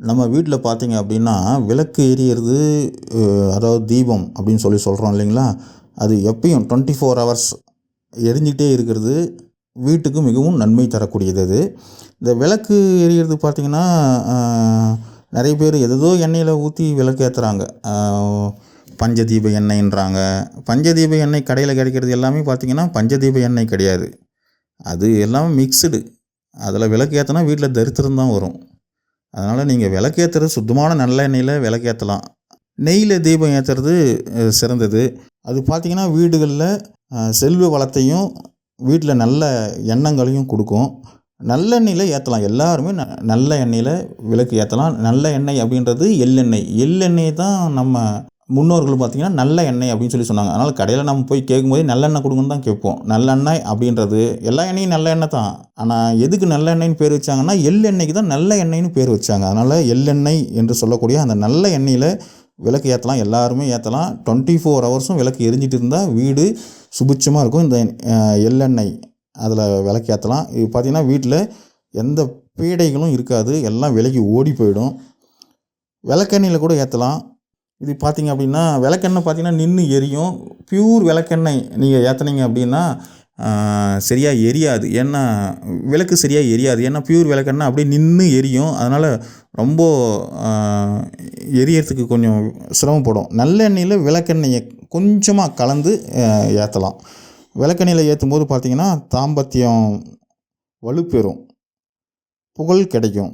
நம்ம வீட்டில் பார்த்தீங்க அப்படின்னா விளக்கு எரியிறது அதாவது தீபம் அப்படின்னு சொல்லி சொல்கிறோம் இல்லைங்களா? அது எப்பயும் டுவெண்ட்டி ஃபோர் ஹவர்ஸ் எரிஞ்சிக்கிட்டே இருக்கிறது வீட்டுக்கு மிகவும் நன்மை தரக்கூடியது அது. இந்த விளக்கு எரியிறது பார்த்திங்கன்னா நிறைய பேர் எதோ எண்ணெயில் ஊற்றி விளக்கு ஏற்றுறாங்க பஞ்சதீப எண்ணெய்ன்றாங்க. பஞ்சதீப எண்ணெய் கடையில் கிடைக்கிறது எல்லாமே பார்த்திங்கன்னா பஞ்சதீப எண்ணெய் கிடையாது. அது எல்லாமே மிக்சடு அதில் விளக்கு ஏற்றினா வீட்டில் தரித்திரம் தான் வரும். அதனால் நீங்கள் விளக்கேற்றுறது சுத்தமான நல்ல எண்ணெயில் விளக்கேற்றலாம் நெய்யில் தீபம் ஏற்றுறது சிறந்தது. அது பார்த்திங்கன்னா வீடுகளில் செல்வ வளத்தையும் வீட்டில் நல்ல எண்ணங்களையும் கொடுக்கும். நல்லெண்ணெயில் ஏற்றலாம் எல்லாருமே ந நல்ல எண்ணெயில் விளக்கு ஏற்றலாம் நல்ல எண்ணெய் அப்படின்றது எள்ளெண்ணெய். எள்ளெண்ணெய் தான் நம்ம முன்னோர்கள் பார்த்திங்கன்னா நல்ல எண்ணெய் அப்படின்னு சொல்லி சொன்னாங்க. அதனால் கடையில் நம்ம போய் கேட்கும்போது நல்லெண்ணெய் கொடுங்கன்னு தான் கேட்போம். நல்லெண்ணெய் அப்படின்றது எல்லா எண்ணெயும் நல்ல எண்ணெய் தான். ஆனால் எதுக்கு நல்ல எண்ணெய்னு பேர் வச்சாங்கன்னா எள்ளெண்ணெய்க்கு தான் நல்ல எண்ணெய்னு பேர் வச்சாங்க. அதனால் எள்ளெண்ணெய் என்று சொல்லக்கூடிய அந்த நல்ல எண்ணெயில் விளக்கு ஏற்றலாம் எல்லாருமே ஏற்றலாம் டுவெண்ட்டி ஃபோர் ஹவர்ஸும் விளக்கு எரிஞ்சிட்டு இருந்தால் வீடு சுபிட்சமாக இருக்கும். இந்த எள்ளெண்ணெய் அதில் விளக்கு ஏற்றலாம் இது பார்த்திங்கன்னா வீட்டில் எந்த பீடைகளும் இருக்காது. எல்லாம் விலைக்கு ஓடி போயிடும். விளக்கெண்ணெயில் கூட ஏற்றலாம் இது பார்த்தீங்க அப்படின்னா விளக்கெண்ணெய் பார்த்தீங்கன்னா நின்று எரியும். பியூர் விளக்கெண்ணெய் நீங்கள் ஏற்றுனீங்க அப்படின்னா சரியாக எரியாது. ஏன்னா விளக்கு சரியாக எரியாது. ஏன்னா பியூர் விளக்கெண்ணெய் அப்படியே நின்று எரியும். அதனால் ரொம்ப எரியறதுக்கு கொஞ்சம் சிரமப்படும். நல்லெண்ணெயில் விளக்கெண்ணெயை கொஞ்சமாக கலந்து ஏற்றலாம் விளக்கெண்ணெயில் ஏற்றும் போது பார்த்தீங்கன்னா தாம்பத்தியம் வலுப்பெறும். புகழ் கிடைக்கும்.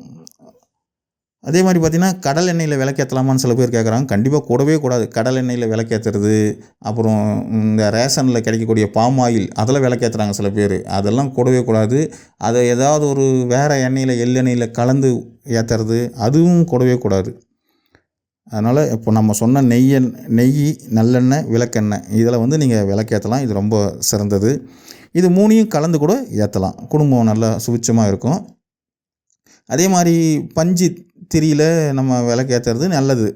அதே மாதிரி பார்த்திங்கன்னா கடல் எண்ணெயில் விளக்கேற்றலாமான்னு சில பேர் கேட்குறாங்க. கண்டிப்பாக கூடவே கூடாது. கடல் எண்ணெயில் விளக்கேற்றுறது அப்புறம் இந்த ரேஷனில் கிடைக்கக்கூடிய பாம் ஆயில் அதில் விளக்கேற்றுறாங்க சில பேர். அதெல்லாம் கூடவே கூடாது. அதை ஏதாவது ஒரு வேறு எண்ணெயில் எள்ளெண்ணெயில் கலந்து ஏற்றுறது அதுவும் கூடவே கூடாது. அதனால் இப்போ நம்ம சொன்ன நெய்ய நெய் நல்லெண்ணெய் விளக்கெண்ணெய் இதில் வந்து நீங்கள் விளக்கேற்றலாம் இது ரொம்ப சிறந்தது. இது மூணையும் கலந்து கூட ஏற்றலாம் குடும்பம் நல்லா சுவிச்சமாக இருக்கும். அதே மாதிரி பஞ்சு திரியில் நம்ம விளக்கேற்றுறது நல்லது.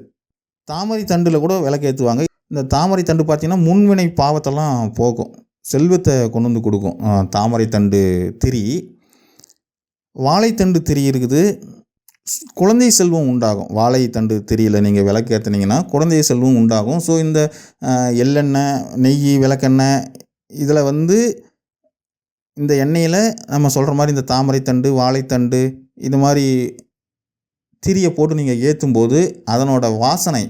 தாமரை தண்டில் கூட விளக்கேற்றுவாங்க இந்த தாமரை தண்டு பார்த்திங்கன்னா முன்வினை பாவத்தெல்லாம் போக்கும். செல்வத்தை கொண்டு வந்து கொடுக்கும். தாமரை தண்டு திரி. வாழைத்தண்டு திரி இருக்குது. குழந்தை செல்வம் உண்டாகும். வாழைத்தண்டு திரியில் நீங்கள் விளக்கேற்றினீங்கன்னா குழந்தை செல்வம் உண்டாகும். ஸோ இந்த எள்ளெண்ணெய் நெய் விளக்கெண்ணெய் இதில் வந்து இந்த எண்ணெயில் நம்ம சொல்கிற மாதிரி இந்த தாமரைத்தண்டு வாழைத்தண்டு இது மாதிரி திரியை போட்டு நீங்கள் ஏற்றும்போது அதனோட வாசனை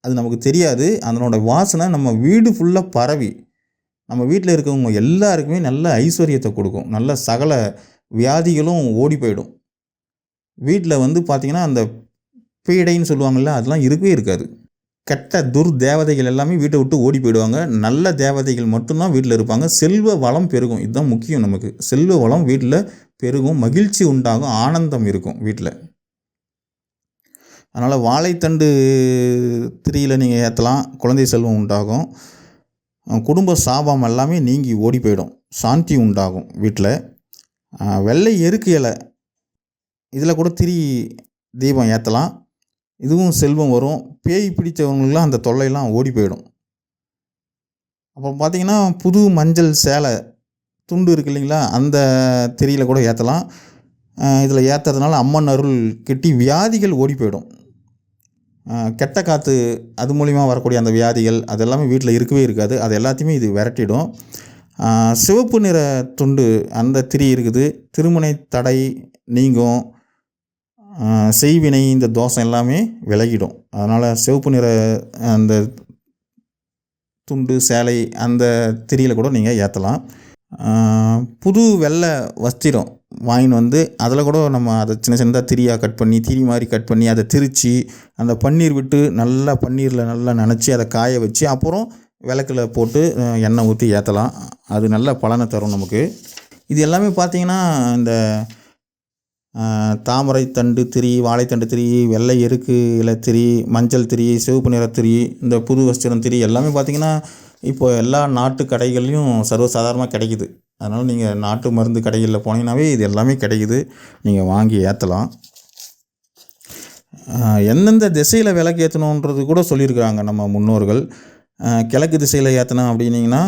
அது நமக்கு தெரியாது. அதனோட வாசனை நம்ம வீடு ஃபுல்லாக பரவி நம்ம வீட்டில் இருக்கவங்க எல்லாருக்குமே நல்ல ஐஸ்வர்யத்தை கொடுக்கும். நல்ல சகல வியாதிகளும் ஓடி போயிடும். வீட்டில் வந்து பார்த்திங்கன்னா அந்த பீடைன்னு சொல்லுவாங்கள்ல அதெல்லாம் இருக்கவே இருக்காது. கெட்ட துர் தேவதைகள் எல்லாமே வீட்டை விட்டு ஓடி போயிடுவாங்க. நல்ல தேவதைகள் மட்டும்தான் வீட்டில் இருப்பாங்க. செல்வ வளம் பெருகும். இதுதான் முக்கியம் நமக்கு. செல்வ வளம் வீட்டில் பெருகும். மகிழ்ச்சி உண்டாகும். ஆனந்தம் இருக்கும் வீட்டில் அதனால் வாழைத்தண்டு திரியில் நீங்கள் ஏற்றலாம் குழந்தை செல்வம் உண்டாகும். குடும்ப சாபம் எல்லாமே நீங்கி ஓடி போயிடும். சாந்தி உண்டாகும் வீட்டில் வெள்ளை எருக்கு இலை. இதில் கூட திரி தீபம் ஏற்றலாம் இதுவும் செல்வம் வரும். பேய் பிடித்தவங்களுக்குலாம் அந்த தொல்லையெல்லாம் ஓடி போயிடும். அப்புறம் பார்த்தீங்கன்னா புது மஞ்சள் சேலை துண்டு இருக்கு இல்லைங்களா? அந்த திரியில் கூட ஏற்றலாம் இதில் ஏற்றுறதுனால அம்மன் அருள் கிட்டி வியாதிகள் ஓடி போயிடும். கெட்ட காற்று அது மூலிமா வரக்கூடிய அந்த வியாதிகள் அது எல்லாமே வீட்டில் இருக்கவே இருக்காது. அது எல்லாத்தையுமே இது விரட்டிடும். சிவப்பு நிற துண்டு அந்த திரி இருக்குது. திருமண தடை நீங்கும் செய்வினை இந்த தோஷம் எல்லாமே விலகிடும். அதனால் சிவப்பு நிற அந்த துண்டு சேலை அந்த திரியில் கூட நீங்கள் ஏற்றலாம் புது வெள்ளை வஸ்திரம் வாங்கின்னு வந்து அதில் கூட நம்ம அதை சின்ன சின்னதாக திரியாக கட் பண்ணி திரி மாதிரி கட் பண்ணி அதை திரித்து அந்த பன்னீர் விட்டு நல்லா பன்னீரில் நல்லா நனைச்சி அதை காய வச்சு அப்புறம் விளக்கில் போட்டு எண்ணெய் ஊற்றி ஏற்றலாம் அது நல்ல பலனை தரும் நமக்கு. இது எல்லாமே பார்த்தீங்கன்னா இந்த தாமரை தண்டு திரி வாழைத்தண்டு திரி வெள்ளை எருக்கு இலை திரி மஞ்சள் திரி சிவப்பு நிற திரி இந்த புது வஸ்திரம் திரி எல்லாமே பார்த்தீங்கன்னா இப்போ எல்லா நாட்டு கடைகள்லையும் சர்வசாதாரணமாக கிடைக்குது. அதனால் நீங்கள் நாட்டு மருந்து கடைகளில் போனீங்கன்னாவே இது எல்லாமே கிடைக்குது. நீங்கள் வாங்கி ஏற்றலாம் எந்தெந்த திசையில் விளக்கு ஏற்றணுன்றது கூட சொல்லியிருக்கிறாங்க நம்ம முன்னோர்கள். கிழக்கு திசையில் ஏற்றணும் அப்படின்னீங்கன்னா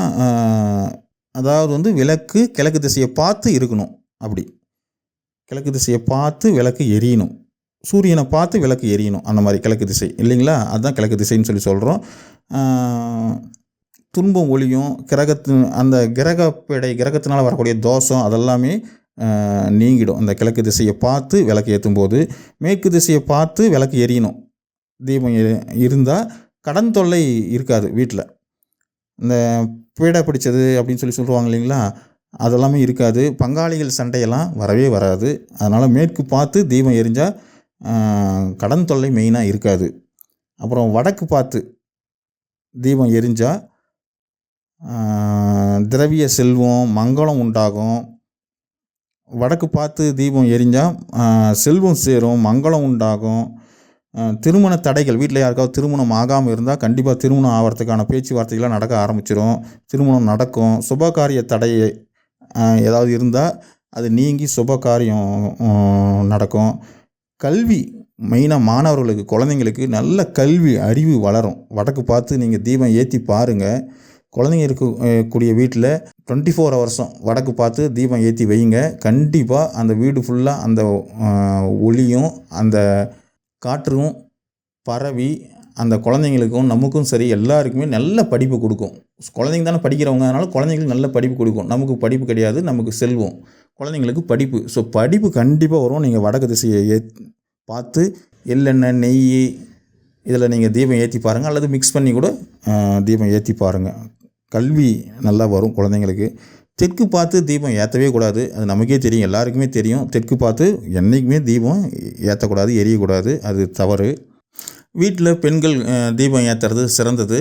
அதாவது வந்து விளக்கு கிழக்கு திசையை பார்த்து இருக்கணும் அப்படி. கிழக்கு திசையை பார்த்து விளக்கு எரியணும். சூரியனை பார்த்து விளக்கு எரியணும். அந்த மாதிரி கிழக்கு திசை. இல்லைங்களா? அதுதான் கிழக்கு திசைன்னு சொல்லி சொல்கிறோம் துன்பம் ஒளியும் கிரகத்தின் அந்த கிரகப்படை கிரகத்தினால் வரக்கூடிய தோஷம் அதெல்லாமே நீங்கிடும். அந்த கிழக்கு திசையை பார்த்து விளக்கு ஏற்றும் போது மேற்கு திசையை பார்த்து விளக்கு எரியணும். தீபம் இருந்தால் கடன் தொல்லை இருக்காது வீட்டில் இந்த பீடை பிடிச்சது அப்படின்னு சொல்லி சொல்லுவாங்க இல்லைங்களா அதெல்லாமே இருக்காது. பங்காளிகள் சண்டையெல்லாம் வரவே வராது. அதனால் மேற்கு பார்த்து தீபம் எரிஞ்சால் கடன் தொல்லை மெயினாக இருக்காது. அப்புறம் வடக்கு பார்த்து தீபம் எரிஞ்சால் திரவிய செல்வம் மங்களம் உண்டாகும். வடக்கு பார்த்து தீபம் எரிஞ்சால் செல்வம் சேரும் மங்களம் உண்டாகும். திருமண தடைகள் வீட்டில் யாருக்காவது திருமணம் ஆகாமல் இருந்தால் கண்டிப்பாக திருமணம் ஆகிறதுக்கான பேச்சுவார்த்தைகள்லாம் நடக்க ஆரம்பிச்சிடும் திருமணம் நடக்கும். சுபகாரிய தடை ஏதாவது இருந்தால் அது நீங்கி சுபகாரியம் நடக்கும். கல்வி மெயினாக மாணவர்களுக்கு குழந்தைங்களுக்கு நல்ல கல்வி அறிவு வளரும். வடக்கு பார்த்து நீங்கள் தீபம் ஏற்றி பாருங்கள் குழந்தைங்க இருக்க கூடிய வீட்டில் டுவெண்ட்டி ஃபோர் ஹவர்ஸும் வடக்கு பார்த்து தீபம் ஏற்றி வைங்க. கண்டிப்பாக அந்த வீடு ஃபுல்லாக அந்த ஒளியும் அந்த காற்றும் பரவி அந்த குழந்தைங்களுக்கும் நமக்கும் சரி எல்லாருக்குமே நல்ல படிப்பு கொடுக்கும். குழந்தைங்க தானே படிக்கிறவங்க அதனால் குழந்தைங்களுக்கு நல்ல படிப்பு கொடுக்கும். நமக்கு படிப்பு கிடையாது நமக்கு செல்வம். குழந்தைங்களுக்கு படிப்பு. ஸோ படிப்பு கண்டிப்பாக வரும். நீங்கள் வடக்கு திசையை ஏ பார்த்து எள்ளெண்ணெய் நெய் இதில் நீங்கள் தீபம் ஏற்றி பாருங்கள் அல்லது மிக்ஸ் பண்ணி கூட தீபம் ஏற்றி பாருங்கள் கல்வி நல்லா வரும் குழந்தைங்களுக்கு. தெற்கு பார்த்து தீபம் ஏற்றவே கூடாது. அது நமக்கே தெரியும். எல்லாருக்குமே தெரியும். தெற்கு பார்த்து என்றைக்குமே தீபம் ஏற்றக்கூடாது எரியக்கூடாது. அது தவறு. வீட்டில் பெண்கள் தீபம் ஏற்றுறது சிறந்தது.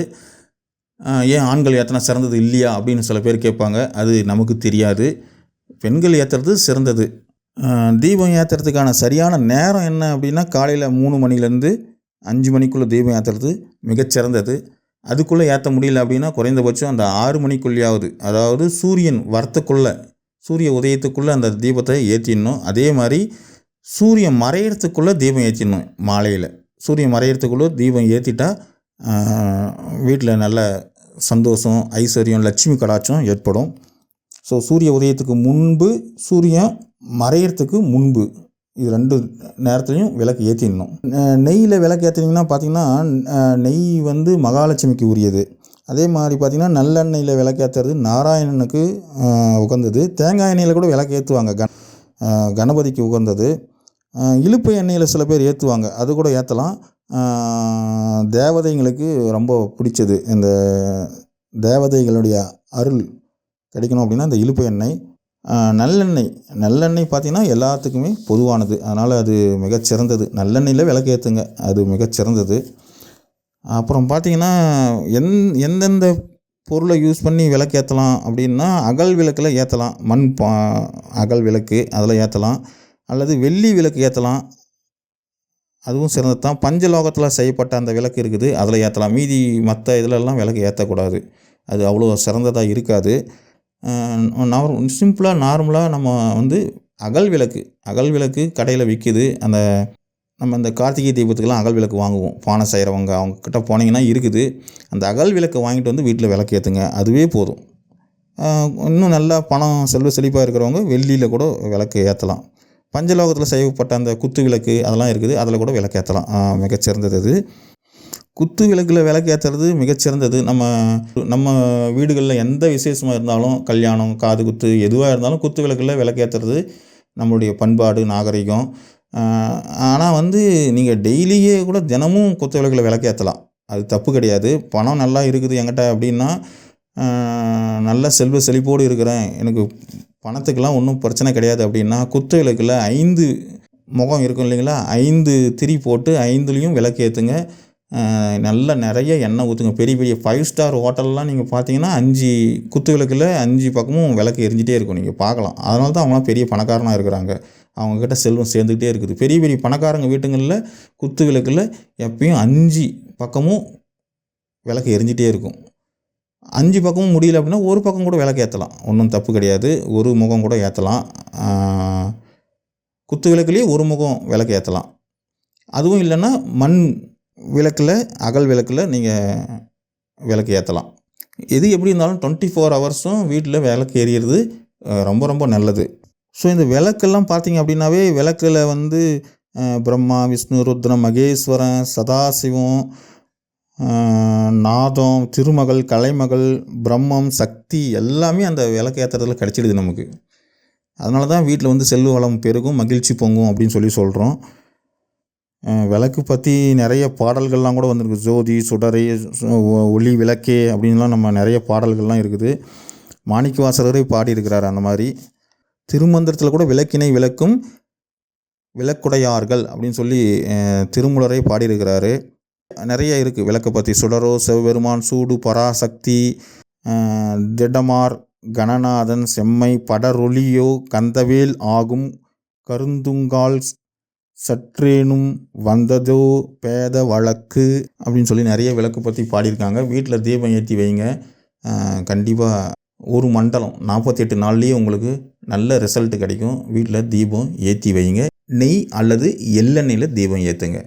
ஏன் ஆண்கள் ஏற்றினா சிறந்தது இல்லையா அப்படின்னு சில பேர் கேட்பாங்க. அது நமக்கு தெரியாது. பெண்கள் ஏற்றுறது சிறந்தது. தீபம் ஏற்றுறதுக்கான சரியான நேரம் என்ன அப்படின்னா காலையில் மூணு மணிலேருந்து அஞ்சு மணிக்குள்ளே தீபம் ஏற்றுறது மிகச்சிறந்தது. அதுக்குள்ளே ஏற்ற முடியல அப்படின்னா குறைந்தபட்சம் அந்த ஆறு மணிக்குள்ளேயாவது அதாவது சூரியன் வரத்துக்குள்ளே சூரிய உதயத்துக்குள்ளே அந்த தீபத்தை ஏற்றிடணும். அதே மாதிரி சூரியன் மறையறதுக்குள்ளே தீபம் ஏற்றிடணும் மாலையில். சூரியன் மறையிறதுக்குள்ளே தீபம் ஏற்றிட்டா வீட்டில் நல்ல சந்தோஷம் ஐஸ்வர்யம் லட்சுமி கடாட்சம் ஏற்படும். ஸோ சூரிய உதயத்துக்கு முன்பு சூரியன் மறையிறதுக்கு முன்பு இது ரெண்டு நேரத்துலையும் விளக்கு ஏற்றிடணும் நெய்யில் விளக்கு ஏற்றினீங்கன்னா பார்த்தீங்கன்னா நெய் வந்து மகாலட்சுமிக்கு உரியது. அதே மாதிரி பார்த்திங்கன்னா நல்லெண்ணெயில் விளக்கு ஏற்றுறது நாராயணனுக்கு உகந்தது. தேங்காய் எண்ணெயில் கூட விளக்கு ஏற்றுவாங்க கண கணபதிக்கு உகந்தது. இழுப்பு எண்ணெயில் சில பேர் ஏற்றுவாங்க அது கூட ஏற்றலாம் தேவதைங்களுக்கு ரொம்ப பிடிச்சது. இந்த தேவதைகளுடைய அருள் கிடைக்கணும் அப்படின்னா இந்த இழுப்பு எண்ணெய் நல்லெண்ணெய். நல்லெண்ணெய் பார்த்திங்கன்னா எல்லாத்துக்குமே பொதுவானது. அதனால் அது மிகச்சிறந்தது. நல்லெண்ணெயில் விளக்கேற்றுங்க அது மிகச்சிறந்தது. அப்புறம் பார்த்திங்கன்னா எந் எந்தெந்த பொருளை யூஸ் பண்ணி விளக்கேற்றலாம் அப்படின்னா அகல் விளக்கில் ஏற்றலாம் மண் பா அகல் விளக்கு அதில் ஏற்றலாம் அல்லது வெள்ளி விளக்கு ஏற்றலாம் அதுவும் சிறந்தது தான். பஞ்சலோகத்தில் செய்யப்பட்ட அந்த விளக்கு இருக்குது. அதில் ஏற்றலாம் மீதி மற்ற இதிலெல்லாம் விளக்கு ஏற்றக்கூடாது அது அவ்வளோ சிறந்ததாக இருக்காது. நார் சிம்பிளாக நார்மலாக நம்ம வந்து அகல் விளக்கு அகல் விளக்கு கடையில் விற்கிது அந்த நம்ம இந்த கார்த்திகை தீபத்துக்கெல்லாம் அகல் விளக்கு வாங்குவோம். பானை செய்கிறவங்க அவங்க கிட்ட போனீங்கன்னா இருக்குது. அந்த அகல் விளக்கு வாங்கிட்டு வந்து வீட்டில் விளக்கு ஏற்றுங்க அதுவே போதும். இன்னும் நல்லா பணம் செல்வ செழிப்பாக இருக்கிறவங்க வெள்ளியில் கூட விளக்கு ஏற்றலாம் பஞ்சலோகத்தில் செய்யப்பட்ட அந்த குத்து விளக்கு அதெல்லாம் இருக்குது. அதில் கூட விளக்கு ஏற்றலாம் மிகச்சிறந்தது அது. குத்து விளக்கில் விளக்கு ஏற்றுறது மிகச்சிறந்தது. நம்ம நம்ம வீடுகளில் எந்த விசேஷமாக இருந்தாலும் கல்யாணம் காது குத்து எதுவாக இருந்தாலும் குத்து விளக்கில் விளக்கு ஏற்றுறது நம்மளுடைய பண்பாடு நாகரிகம். ஆனால் வந்து நீங்கள் டெய்லியே கூட தினமும் குத்து விளக்கில் விளக்கு ஏற்றலாம் அது தப்பு கிடையாது. பணம் நல்லா இருக்குது என்கிட்ட அப்படின்னா நல்ல செல்வ செழிப்போடு இருக்கிறேன். எனக்கு பணத்துக்கெல்லாம் ஒன்றும் பிரச்சனை கிடையாது அப்படின்னா குத்து விளக்கில் ஐந்து முகம் இருக்கும் இல்லைங்களா? ஐந்து திரி போட்டு ஐந்துலேயும் விளக்கு ஏற்றுங்க நல்ல நிறைய எண்ணெய் ஊற்றுங்க பெரிய பெரிய ஃபைவ் ஸ்டார் ஹோட்டல்லாம் நீங்கள் பார்த்தீங்கன்னா அஞ்சு குத்து விளக்கில் அஞ்சு பக்கமும் விளக்கு எரிஞ்சிட்டே இருக்கும். நீங்கள் பார்க்கலாம் அதனால தான் அவங்களாம் பெரிய பணக்காரனாக இருக்கிறாங்க. அவங்கக்கிட்ட செல்வம் சேர்ந்துக்கிட்டே இருக்குது. பெரிய பெரிய பணக்காரங்க வீட்டுங்களில் குத்து விளக்கில் எப்பயும் அஞ்சு பக்கமும் விளக்கு எரிஞ்சிட்டே இருக்கும். அஞ்சு பக்கமும் முடியல அப்படின்னா ஒரு பக்கம் கூட விளக்கு ஏற்றலாம் ஒன்றும் தப்பு கிடையாது. ஒரு முகம் கூட ஏற்றலாம் குத்து விளக்குலேயே ஒரு முகம் விளக்கு ஏற்றலாம் அதுவும் இல்லைன்னா மண் விளக்கில் அகல் விளக்கில் நீங்கள் விளக்கு ஏற்றலாம் எது எப்படி இருந்தாலும் டுவெண்ட்டி ஃபோர் ஹவர்ஸும் வீட்டில் விளக்கு எரியறது ரொம்ப ரொம்ப நல்லது. ஸோ இந்த விளக்கெல்லாம் பார்த்தீங்க அப்படின்னாவே விளக்கில் வந்து பிரம்மா விஷ்ணு ருத்ரம் மகேஸ்வரன் சதாசிவம் நாதம் திருமகள் கலைமகள் பிரம்மம் சக்தி எல்லாமே அந்த விளக்கு ஏற்றுறதுல கிடச்சிடுது நமக்கு. அதனால தான் வீட்டில் வந்து செல்வ வளம் பெருகும் மகிழ்ச்சி பொங்கும் அப்படின்னு சொல்லி சொல்கிறோம் விளக்கு பற்றி நிறைய பாடல்கள்லாம் கூட வந்திருக்கு. ஜோதி சுடரை ஒளி விளக்கே அப்படின்லாம் நம்ம நிறைய பாடல்கள்லாம் இருக்குது. மாணிக்கவாசகரே பாடியிருக்கிறார் அந்த மாதிரி. திருமந்திரத்தில் கூட விளக்கினை விளக்கும் விளக்குடையார்கள் அப்படின்னு சொல்லி திருமுலரை பாடியிருக்கிறாரு. நிறைய இருக்குது விளக்கை பற்றி சுடரோ சிவபெருமான் சூடு பராசக்தி திடமார் கணநாதன் செம்மை படரொளியோ கந்தவேல் ஆகும் கருந்துங்கால் சற்றேனும் வந்ததோ பேத வழக்கு அப்படின்னு சொல்லி நிறைய விளக்கு பற்றி பாடியிருக்காங்க. வீட்டில் தீபம் ஏற்றி வைங்க. கண்டிப்பாக ஒரு மண்டலம் நாற்பத்தெட்டு நாள்லேயே உங்களுக்கு நல்ல ரிசல்ட் கிடைக்கும். வீட்டில் தீபம் ஏற்றி வைங்க. நெய் அல்லது எள்ளெண்ணெயில் தீபம் ஏற்றுங்க